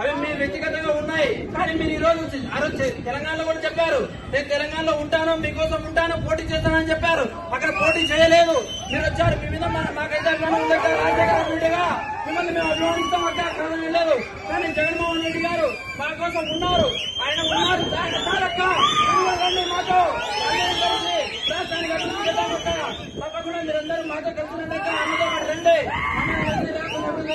అవి మీ వ్యక్తిగతంగా ఉన్నాయి కానీ మీరు ఈ రోజు ఆ రోజు తెలంగాణలో కూడా చెప్పారు. నేను తెలంగాణలో ఉంటాను మీకోసం ఉంటాను పోటీ చేస్తానని చెప్పారు. అక్కడ పోటీ చేయలేదు. మీరు వచ్చారు మీ మీద మాకైతే అభిమానం రాజశేఖర రెడ్డిగా మిమ్మల్ని మేము అభిమానిస్తాం అక్కడ కారణం లేదు. కానీ జగన్మోహన్ రెడ్డి గారు మా కోసం ఉన్నారు. ఆయన ఉన్నారు. దానికి మాతో. రాష్ట్రానికి తప్పకుండా మీరందరూ మాతో కలిసినట్టు అన్నతో పాటు రండి. మమ్మల్ని